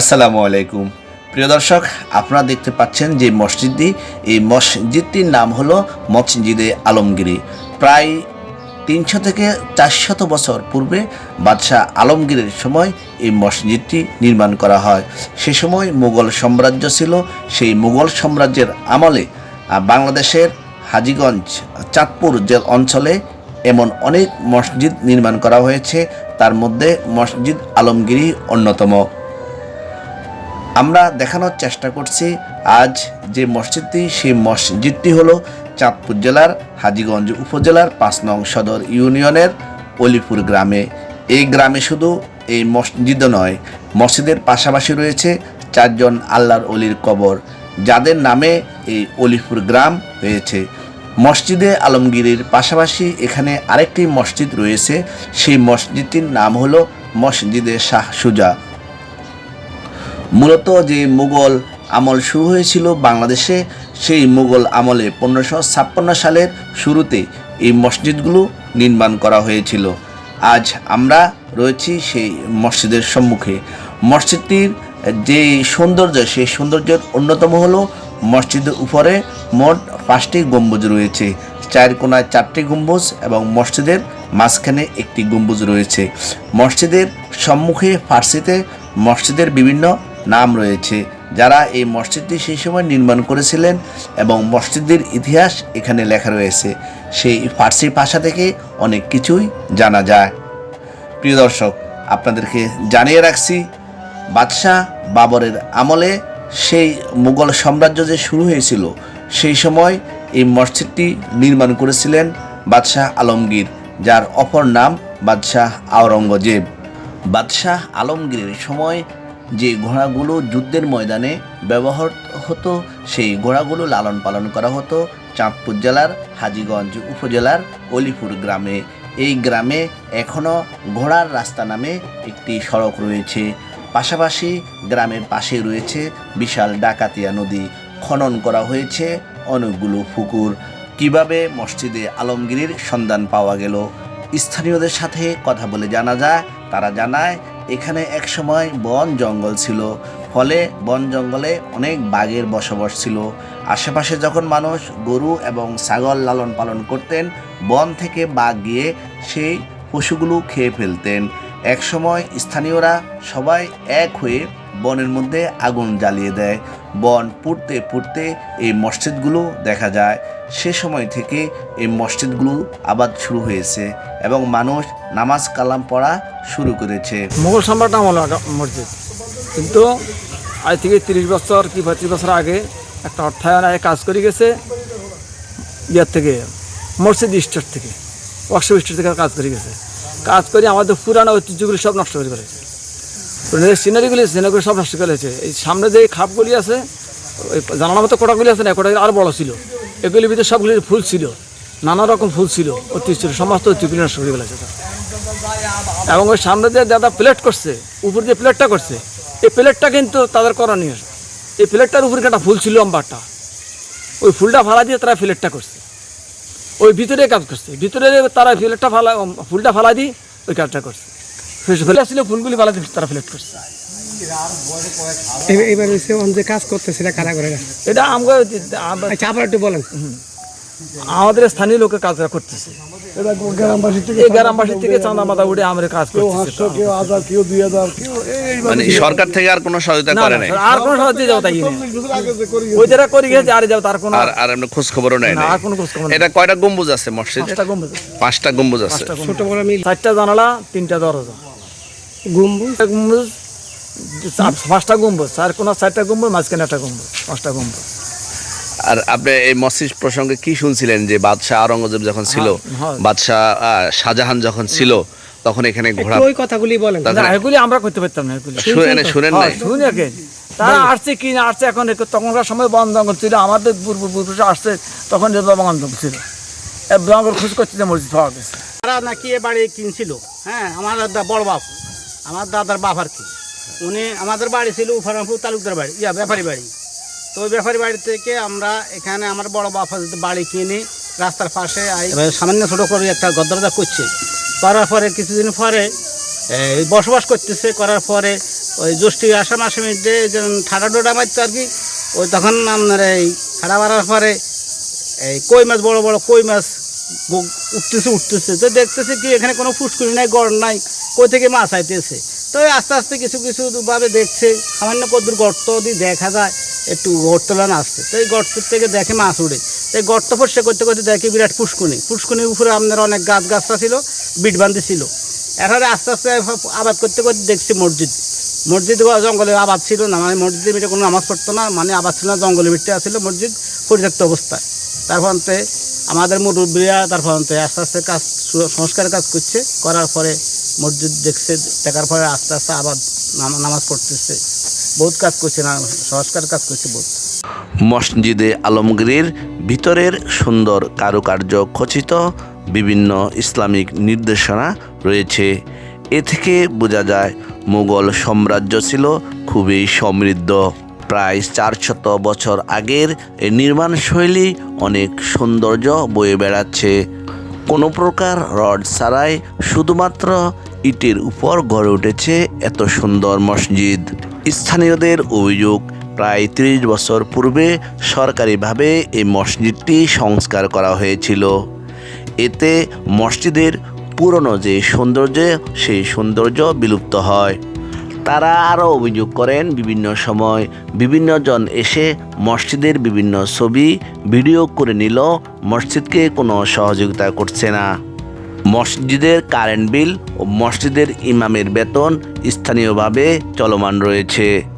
আসসালামু আলাইকুম। প্রিয় দর্শক, আপনারা দেখতে পাচ্ছেন যে মসজিদটি, এই মসজিদটির নাম হলো মসজিদে আলমগিরি। প্রায় তিনশো থেকে চারশত বছর পূর্বে বাদশাহ আলমগীরের সময় এই মসজিদটি নির্মাণ করা হয়। সে সময় মুঘল সাম্রাজ্য ছিল। সেই মুঘল সাম্রাজ্যের আমলে বাংলাদেশের হাজীগঞ্জ, চাঁদপুর যে অঞ্চলে এমন অনেক মসজিদ নির্মাণ করা হয়েছে। তার মধ্যে মসজিদ আলমগিরি অন্যতম। আমরা দেখানোর চেষ্টা করছি আজ যে মসজিদটি, সেই মসজিদটি হলো চাঁদপুর জেলার হাজীগঞ্জ উপজেলার পাঁচ নং সদর ইউনিয়নের অলিপুর গ্রামে। এই গ্রামে শুধু এই মসজিদও নয়, মসজিদের পাশাপাশি রয়েছে চারজন আল্লাহর অলির কবর, যাদের নামে এই অলিপুর গ্রাম হয়েছে মসজিদে আলমগীরের পাশাপাশি এখানে আরেকটি মসজিদ রয়েছে, সেই মসজিদটির নাম হলো মসজিদে শাহ সুজা। মূলত যে মুঘল আমল শুরু হয়েছিল বাংলাদেশে, সেই মুঘল আমলে পনেরোশো ছাপ্পান্ন সালের শুরুতে এই মসজিদগুলো নির্মাণ করা হয়েছিল। আজ আমরা রয়েছি সেই মসজিদের সম্মুখে। মসজিদটির যে সৌন্দর্য, সেই সৌন্দর্যের অন্যতম হলো মসজিদের উপরে মোট পাঁচটি গম্বুজ রয়েছে। চার কোনায় চারটি গম্বুজ এবং মসজিদের মাঝখানে একটি গম্বুজ রয়েছে। মসজিদের সম্মুখে ফার্সিতে মসজিদের বিভিন্ন নাম রয়েছে, যারা এই মসজিদটি সেই সময় নির্মাণ করেছিলেন এবং মসজিদের ইতিহাস এখানে লেখা রয়েছে। সেই ফার্সি ভাষা থেকে অনেক কিছুই জানা যায়। প্রিয় দর্শক, আপনাদেরকে জানিয়ে রাখছি, বাদশাহ বাবরের আমলে সেই মুঘল সাম্রাজ্য যে শুরু হয়েছিল, সেই সময় এই মসজিদটি নির্মাণ করেছিলেন বাদশাহ আলমগীর, যার অপর নাম বাদশাহ আওরঙ্গজেব। বাদশাহ আলমগীরের সময় যে ঘোড়াগুলো যুদ্ধের ময়দানে ব্যবহার হতো, সেই ঘোড়াগুলো লালন পালন করা হতো চাঁদপুর জেলার হাজীগঞ্জ উপজেলার অলিপুর গ্রামে। এই গ্রামে এখনও ঘোড়ার রাস্তা নামে একটি সড়ক রয়েছে। পাশাপাশি গ্রামের পাশে রয়েছে বিশাল ডাকাতিয়া নদী। খনন করা হয়েছে অনেকগুলো পুকুর। কীভাবে মসজিদে আলমগীরের সন্ধান পাওয়া গেল? স্থানীয়দের সাথে কথা বলে জানা যায়, তারা জানায় এখানে একসময় বন জঙ্গল ছিল। ফলে বন জঙ্গলে অনেক বাঘের বসবাস ছিল। আশেপাশে যখন মানুষ গরু এবং ছাগল লালন পালন করতেন, বন থেকে বাঘ গিয়ে সেই পশুগুলো খেয়ে ফেলতেন। একসময় স্থানীয়রা সবাই এক হয়ে বনের মধ্যে আগুন জ্বালিয়ে দেয়। বন পুড়তে পুড়তে এই মসজিদগুলো দেখা যায়। সে সময় থেকে এই মসজিদগুলো আবাদ শুরু হয়েছে এবং মানুষ নামাজ কালাম পড়া শুরু করেছে। মুঘল সম্রাট আমল মসজিদ। কিন্তু আজ থেকে তিরিশ বছর কি পঁয়ত্রিশ বছর আগে একটা অর্থায়ন আগে কাজ করে গেছে ইয়ার থেকে মসজিদ স্টোর থেকে, ওয়ার্কশপ স্টোর থেকে কাজ করে গেছে। কাজ করে, আমাদের পুরানো ঐতিহ্যগুলি সব নষ্ট করে ফেলেছে। সিনারিগুলি সিনারিগুলি সব নষ্ট করে ফেলেছে। এই সামনে যে খাপগুলি আছে, ওই জানানোর মতো কোটাগুলি আছে না কোটাগুলি আরও বড় ছিল। এগুলির ভিতরে সবগুলি ফুল ছিল। নানা রকম ফুল ছিল, ঐতিহ্য ছিল, সমস্ত ঐতিহ্যগুলি নষ্ট করে ফেলেছে। এবং ওই সামনে দিয়ে দাদা প্লেট করছে, উপর দিয়ে প্লেটটা করছে, এই প্লেটটা কিন্তু তাদের করণীয়। এই প্লেটটার উপরে একটা ফুল ছিল লম্বাটা ওই ফুলটা ভাড়া দিয়ে তারা প্লেটটা করছে। ওই ভিতরে কাজ করছে। ভিতরে তারা ফ্লেটটা ফালা ফুলটা ফালা দিয়ে ওই কাজটা করছে। ফেলে আসলে ফুলগুলি ফালা দিয়ে তারা ফ্লেট করছে। এবার কাজ করতেছে এটা কারা করে? এটা আমরা আচ্ছা আবার একটু বলেন। আমাদের স্থানীয় লোকের কাজ করতেছে। এই গ্রামবাসী থেকে চাঁদা মাথা উঠে আমাদের কাজ করতেছে। মানে সরকার থেকে আর কোনো সহায়তা করে নাই? আর কোনো সাহায্য যাব তাই নেই ওই যারা করে গেছে আর যাব তার কোনো আর আর এমনি খোঁজ খবরও নাই। আর কোনো খোঁজ খবর। এটা কয়টা গম্বুজ আছে মসজিদ? এটা গম্বুজ পাঁচটা গম্বুজ আছে। ছোট বড় মিল। চারটা জানালা তিনটা দরজা। গম্বুজ? গম্বুজ চার- পাঁচটা গম্বুজ চার কোনা চারটা গম্বুজ মাঝখানে একটা গম্বুজ পাঁচটা গম্বুজ। আর আপনি এই মসজিদ প্রসঙ্গে কি শুনছিলেন যে বাদশাহ আওরঙ্গজেব যখন ছিল হ্যাঁ। বাদশাহ শাহজাহান যখন ছিল তখন এখানে ঘোড়া ওই কথাগুলি বলেন। না এগুলি আমরা করতে পারতাম না এগুলি। শুনেন শুনেন নাই। হ্যাঁ, শুনি তারা আসছে কি না আসছে এখন তখনকার সময় বন জঙ্গল ছিল। আমাদের পূর্বপুরুষ আসছে তখন যে বন জঙ্গল ছিল। এ জঙ্গল খুশ করছে যে মসজিদ পাওয়া গেছে। তারা নাকি এ বাড়ি কিনছিল। হ্যাঁ আমার বড় বাপ। আমার দাদার বাপ আর কি। উনি আমাদের বাড়ি ছিল উফারামপুর তালুকদার বাড়ি। ইয়া ব্যাপারী বাড়ি। তো ওই ব্যাপারী বাড়ি থেকে আমরা এখানে আমার বড় বাপ বাড়ি কিনে, রাস্তার পাশে সামান্য ছোটো করে একটা গদ্দরদা করছে। করার পরে কিছুদিন পরে বসবাস করতেছে, করার পরে ওই জ্যৈষ্ঠী মাসের মধ্যে যেমন ঠাডা ডোডা মারতো আর কি, ওই তখন আপনার এই ঠাডা মারার পরে এই কই মাছ, বড় বড় কই মাছ উঠতেছে উঠতেছে। তো দেখতেছে কি এখানে কোনো ফুসকুড়ি নাই, গড় নাই, কই থেকে মাছ আইতেছে। তো আস্তে আস্তে কিছু কিছুভাবে দেখছে, সামান্য কদ্দুর গর্ত দিয়ে দেখা যায় একটু গর্তলান আসছে। তো এই গর্তের থেকে দেখে মাছ উড়ে। তো এই গর্ত পরিষ্কার করতে করতে দেখে বিরাট ফুসকুনি ফুসকুনির উপরে আপনার অনেক গাছ গাছটা ছিল, বিট বান্ধি ছিল। এরপরে আস্তে আস্তে আবাদ করতে করতে দেখছি মসজিদ। মসজিদ জঙ্গলে আবাদ ছিল না। মানে মসজিদের মিটে কোনো নামাজ পড়তো না। মানে আবাদ ছিল না, জঙ্গলের ভিতরে আসছিল মসজিদ, পরিত্যক্ত অবস্থায়। তারপর তে আমাদের মুরব্বীরা তারপর তে আস্তে আস্তে কাজ সু- সংস্কারের কাজ করছে। করার পরে মসজিদ দেখছে, দেখার পরে আস্তে আস্তে আবার নাম- নামাজ পড়তেছে। বহুত কাজ করছে না, সংস্কার কাজ করছে বহুত। মসজিদে আলমগীরের ভিতরের সুন্দর কারুকার্য খচিত বিভিন্ন ইসলামিক নির্দেশনা রয়েছে। এ থেকে বোঝা যায় মুঘল সাম্রাজ্য ছিল খুবই সমৃদ্ধ। প্রায় চারশত বছর আগের এই নির্মাণ শৈলী অনেক সৌন্দর্য বয়ে বেড়াচ্ছে। কোনো প্রকার রড ছাড়াই শুধুমাত্র ইটের উপর গড়ে উঠেছে এত সুন্দর মসজিদ। স্থানীয়দের অভিযোগ, প্রায় ত্রিশ বছর পূর্বে সরকারিভাবে এই মসজিদটি সংস্কার করা হয়েছিল। এতে মসজিদের পুরনো যে সৌন্দর্য, সেই সৌন্দর্য বিলুপ্ত হয়। তারা আরও অভিযোগ করেন, বিভিন্ন সময় বিভিন্ন জন এসে মসজিদের বিভিন্ন ছবি, ভিডিও করে নিল মসজিদকে কোনো সহযোগিতা করছে না। মসজিদের কারেন্ট বিল ও মসজিদের ইমামের বেতন স্থানীয়ভাবে চলমান রয়েছে।